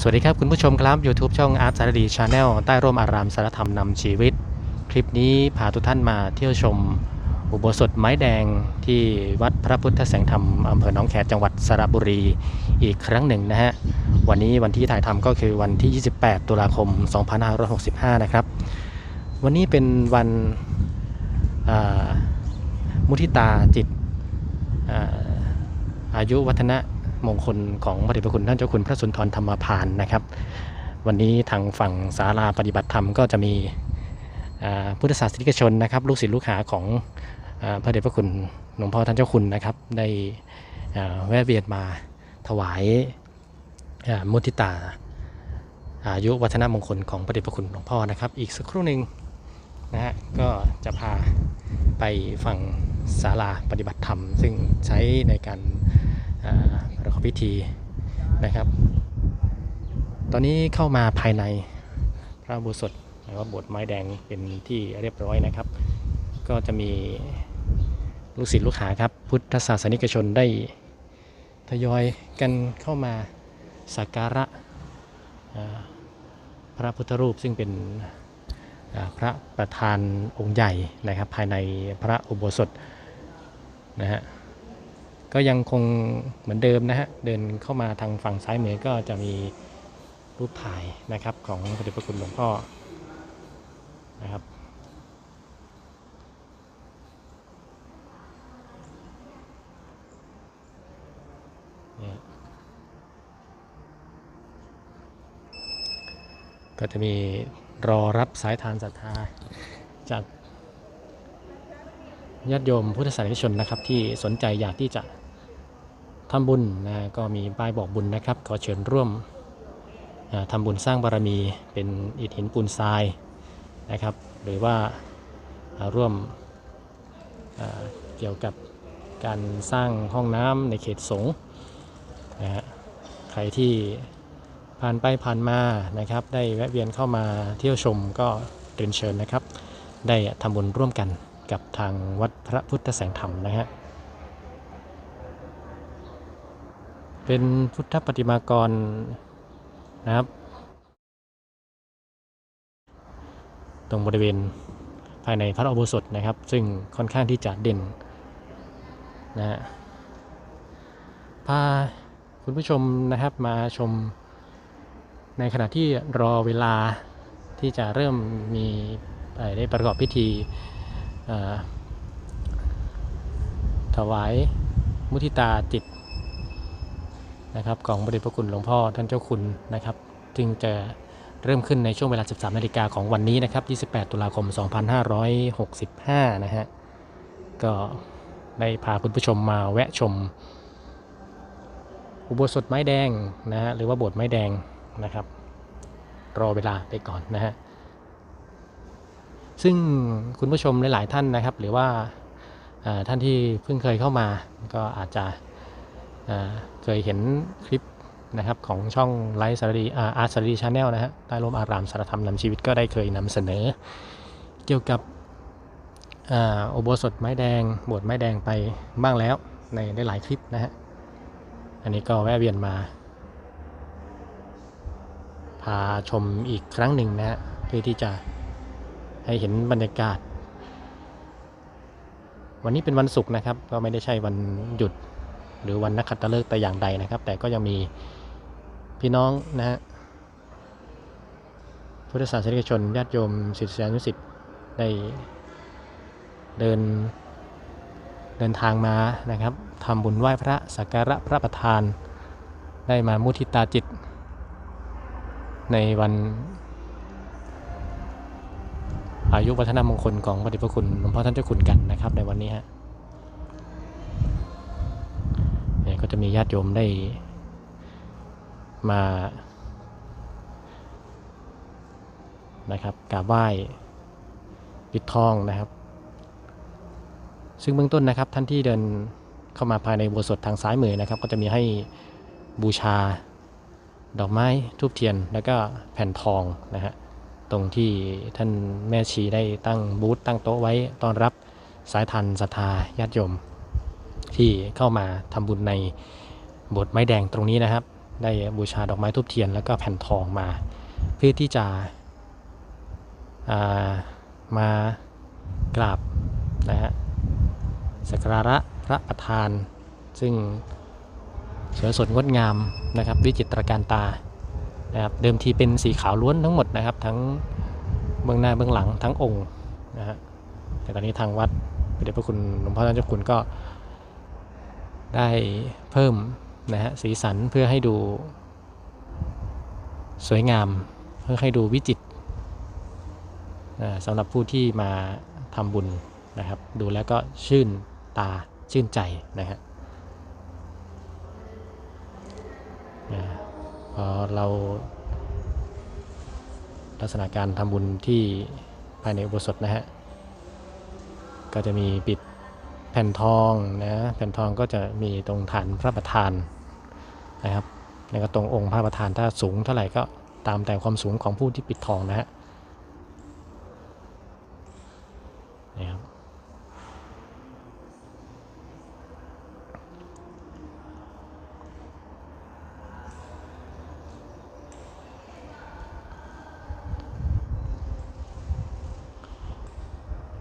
สวัสดีครับคุณผู้ชมครับ YouTube ช่องอาร์ตสารดีชาแนลใต้ร่มอารามสารธรรมนำชีวิต คลิปนี้พาทุกท่านมาเที่ยวชม อุโบสถไม้แดงที่วัดพระพุทธแสงธรรมอำเภอหนองแขจังหวัดสระบุรีอีกครั้งหนึ่งนะฮะ วันนี้วันที่ถ่ายทำก็คือวันที่ 28 ตุลาคม 2565 นะครับ วันนี้เป็นวันมุทิตาจิตออายุวัฒนะ มงคลของพระเดชพระคุณท่านเจ้าคุณพระสุนทรธรรมพานนะครับ วันนี้ทางฝั่งศาลาปฏิบัติธรรมก็จะมีพุทธศาสนิกชนนะครับ ลูกศิษย์ลูกหาของอพระเดชพระคุณหลวงพ่อท่านเจ้าคุณนะครับ ได้แวะเวียนมาถวายมุทิตาอายุวัฒนมงคลของพระเดชพระคุณหลวงพ่อนะครับ อีกสักครู่หนึ่งนะฮะก็จะพาไปฝั่งศาลาปฏิบัติธรรม ซึ่งใช้ในการ ประกอบพิธีนะครับ ตอนนี้เข้ามาภายในพระอุสถหรือว่าบสถ์ไม้แดงเป็นที่เรียบร้อยนะครับ ก็จะมีลูกศิษย์ลูกหาครับ พุทธศาสนิกชนได้ทยอยกันเข้ามาสักการะพระพุทธรูปซึ่งเป็นพระประธานองค์ใหญ่นะครับ ภายในพระอุโบสถนะฮะ ก็ยังคงเหมือนเดิมนะฮะ เดินเข้ามาทางฝั่งซ้ายมือก็จะมีรูปถ่ายนะครับของพระเดชพระคุณหลวงพ่อนะครับ ก็จะมีรอรับสายทานศรัทธาจาก ญาติโยมพุทธศาสนิกชนนะครับที่สนใจอยากที่จะทำบุญนะก็มีป้ายบอกบุญนะครับ ขอเชิญร่วมอ่าทำบุญสร้างบารมีเป็นอิฐหินปูนทรายนะครับ หรือว่าร่วมเกี่ยวกับการสร้างห้องน้ำในเขตสงฆ์นะฮะใครที่ผ่านไปผ่านมานะครับ ได้แวะเวียนเข้ามาเที่ยวชมก็เรียนเชิญนะครับ ได้ทำบุญร่วมกัน กับทางวัดพระพุทธแสงธรรมนะฮะเป็นพุทธปฏิมากรนะครับ ตรงบริเวณภายในพระอุโบสถนะครับ ซึ่งค่อนข้างที่จะเด่นนะฮะพาคุณผู้ชมนะครับมาชมในขณะที่รอเวลาที่จะเริ่มมีได้ประกอบพิธี ถวายมุทิตาจิตนะครับของพระเดชพระคุณหลวงพ่อท่านเจ้าคุณนะครับ จึงจะเริ่มขึ้นในช่วงเวลา 13นาฬิกาของวันนี้นะครับ 28 ตุลาคม 2565 นะฮะ ก็ได้พาคุณผู้ชมมาแวะชม อุโบสถไม้แดงนะฮะ หรือว่าโบสถ์ไม้แดงนะครับ รอเวลาไปก่อนนะฮะ ซึ่งคุณผู้ชมหลาย ๆ ท่านนะครับ หรือว่าท่านที่เพิ่งเคยเข้ามา ก็อาจจะเเคยเห็นคลิปนะครับของช่องไลฟ์สารดีอาร์สารดีชาแนลนะฮะใต้ร่มอารามสารธรรมนำชีวิตก็ได้เคยนำเสนอ เกี่ยวกับอ่าอุโบสถไม้แดงบสถ์ไม้แดงไปบ้างแล้วในหลายคลิปนะฮะ อันนี้ก็แวะเวียนมา พาชมอีกครั้งหนึ่งนะฮะเพื่อที่จะ ให้เห็นบรรยากาศ วันนี้เป็นวันศุกร์นะครับ ก็ไม่ได้ใช่วันหยุด หรือวันนักขัตฤกษ์แต่อย่างใดนะครับ แต่ก็ยังมีพี่น้องนะฮะพุทธศาสนิกชนญาติโยมศิษยานุศิษย์ได้เดินเดินทางมานะครับทำบุญไหว้พระสักการะพระประธาน ได้มามุทิตาจิต ในวัน อายุวัฒนมงคลของพระเดชพระคุณหลวงพ่อท่านเจ้าคุณกันนะครับ ในวันนี้ฮะเนี่ยก็จะมีญาติโยมได้มานะครับกราบไหว้ปิดทองนะครับ ซึ่งเบื้องต้นนะครับท่านที่เดินเข้ามาภายในโบสถทางซ้ายมือนะครับ ก็จะมีให้บูชาดอกไม้ทูบเทียน แล้วก็แผ่นทองนะฮะ ตรงที่ท่านแม่ชีได้ตั้งบูธตั้งโต๊ะไว้ต้อนรับสายทันศรัทธาญาติโยม ที่เข้ามาทำบุญในบสถ์ไม้แดงตรงนี้นะครับ ได้บูชาดอกไม้ทูบเทียนแล้วก็แผ่นทองมา เพื่อที่จะามากราบนะฮะสักการะพระประธาน ซึ่งสวยสดงดงามนะครับวิจิตรการตา นะครับเดิมทีเป็นสีขาวล้วนทั้งหมดนะครับ ทั้งเบื้องหน้าเบื้องหลังทั้งองค์นะฮะแต่ตอนนี้ทางวัดพระเดชพระคุณหลวงพ่อท่านเจ้าคุณก็ได้เพิ่มนะฮะสีสันเพื่อให้ดูสวยงาม เพื่อให้ดูวิจิตรสำหรับผู้ที่มาทำบุญนะครับ ดูแล้วก็ชื่นตาชื่นใจนะฮะ อเราลักษณะการทำบุญที่ภายในอุโบสถนะฮะ ก็จะมีปิดแผ่นทองนะแผ่นทองก็จะมีตรงฐานพระประธานนะครับแล้วก็ตรงองค์พระประธานถ้าสูงเท่าไหร่ก็ตามแต่ความสูงของผู้ที่ปิดทองนะฮะ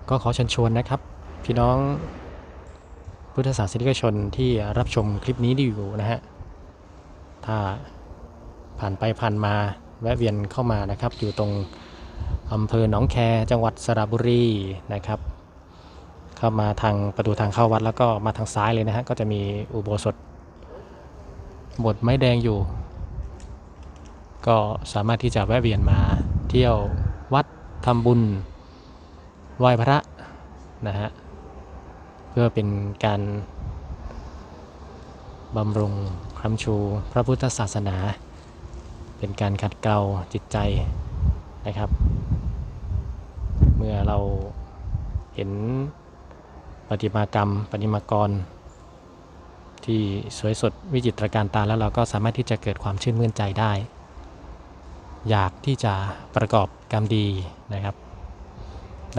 ก็ขอเชิญชวนนะครับ พี่น้องพุทธศาสนิกชนที่รับชมคลิปนี้อยู่นะฮะ ถ้าผ่านไปผ่านมาแวะเวียนเข้ามานะครับ อยู่ตรงอำเภอหนองแคจังหวัดสระบุรีนะครับ เข้ามาทางประตูทางเข้าวัดแล้วก็มาทางซ้ายเลยนะฮะ ก็จะมีอุโบสถบสถ์ไม้แดงอยู่ ก็สามารถที่จะแวะเวียนมาเที่ยววัดทำบุญ ไหว้พระนะฮะเพื่อเป็นการบำรุงคำชูพระพุทธศาสนา เป็นการขัดเกลาจิตใจนะครับ เมื่อเราเห็นปฏิมากรรมปฏิมากร ที่สวยสดวิจิตรการตาแล้วเราก็สามารถที่จะเกิดความชื่นมื่นใจได้ อยากที่จะประกอบกรรมดีนะครับ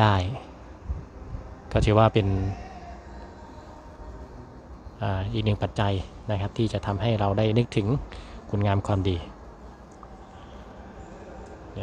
ได้ ก็ถือว่าเป็นอีกหนึ่งปัจจัยนะครับ ที่จะทำให้เราได้นึกถึงคุณงามความดีเ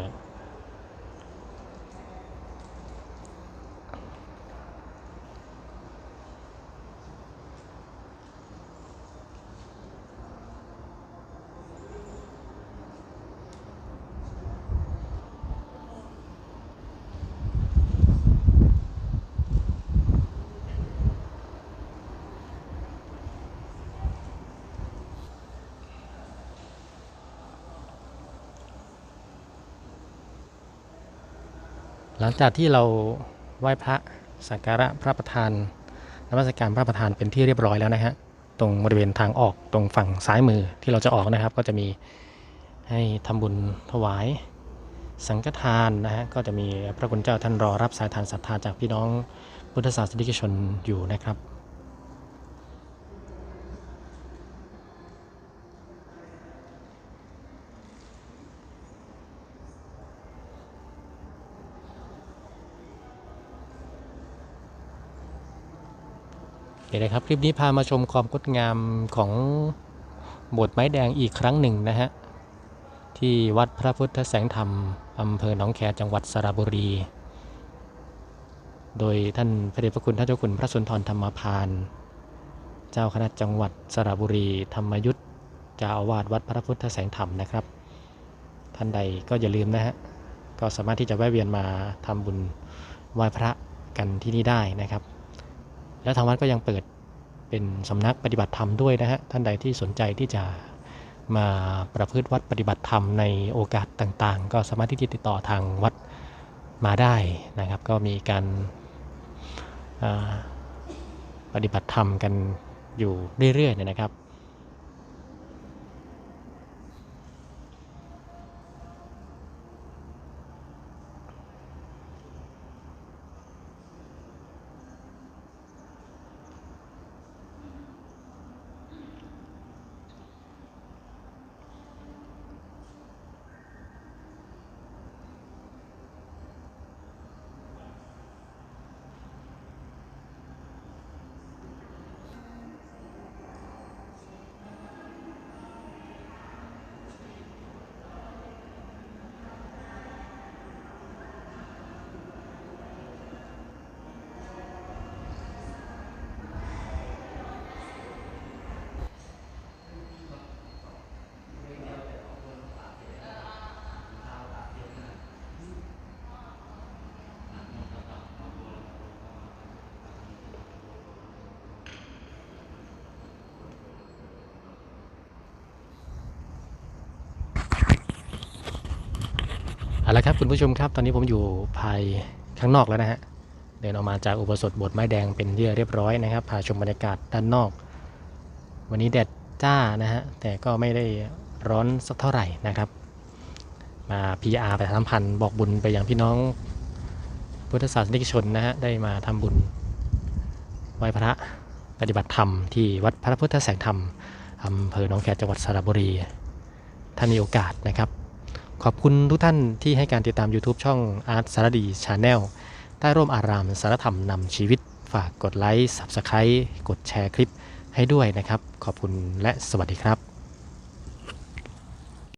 หลังจากที่เราไหว้พระสักการะพระประธานนมัสการพระประธานเป็นที่เรียบร้อยแล้วนะฮะตรงบริเวณทางออกตรงฝั่งซ้ายมือที่เราจะออกนะครับ ก็จะมีให้ทำบุญถวาย สังฆทานนะฮะก็จะมีพระคุณเจ้าท่านรอรับสายทานศรัทธาจากพี่น้องพุทธศาสนิกชนอยู่นะครับ เดี๋ยวนะครับ คลิปนี้พามาชมความงดงามของโบสถ์ไม้แดงอีกครั้งหนึ่งนะฮะ ที่วัดพระพุทธแสงธรรม อำเภอหนองแคจังหวัดสระบุรี โดยท่านพระเดชพระคุณท่านเจ้าคุณพระสุนทรธรรมพาน เจ้าคณะจังหวัดสระบุรี ธรรมยุทธเจ้าอาวาสวัดพระพุทธแสงธรรมนะครับ ท่านใดก็อย่าลืมนะฮะ ก็สามารถที่จะแวะเวียนมาทำบุญไหว้พระกันที่นี่ได้นะครับ แล้วทางวัดก็ยังเปิดเป็นสำนักปฏิบัติธรรมด้วยนะฮะท่านใดที่สนใจที่จะมาประพฤติวัดปฏิบัติธรรมในโอกาสต่างๆ ก็สามารถที่จะติดต่อทางวัดมาได้นะครับ ก็มีการปฏิบัติธรรมกันอยู่เรื่อยๆนะครับ เอาละครับคุณผู้ชมครับตอนนี้ผมอยู่ภายข้างนอกแล้วนะฮะเดินออกมาจากอุโบสถโบสถ์ไม้แดงเป็นที่เรียบร้อยนะครับพาชมบรรยากาศด้านนอก วันนี้แดดจ้านะฮะแต่ก็ไม่ได้ร้อนสักเท่าไหร่นะครับ มา PR ประชาสัมพันธ์บอกบุญไปยังพี่น้องพุทธศาสนิกชนนะฮะได้มาทำบุญไหว้พระปฏิบัติธรรมที่วัดพระพุทธแสงธรรมอำเภอหนองแขจังหวัดสระบุรี ถ้ามีโอกาสนะครับ ขอบคุณทุกท่านที่ให้การติดตาม YouTube ช่องอาร์ตสารดีชาแนลใต้ร่มอารามสารธรรมนำชีวิต ฝากกดไลค์ Subscribe กดแชร์คลิปให้ด้วยนะครับ ขอบคุณและสวัสดีครับ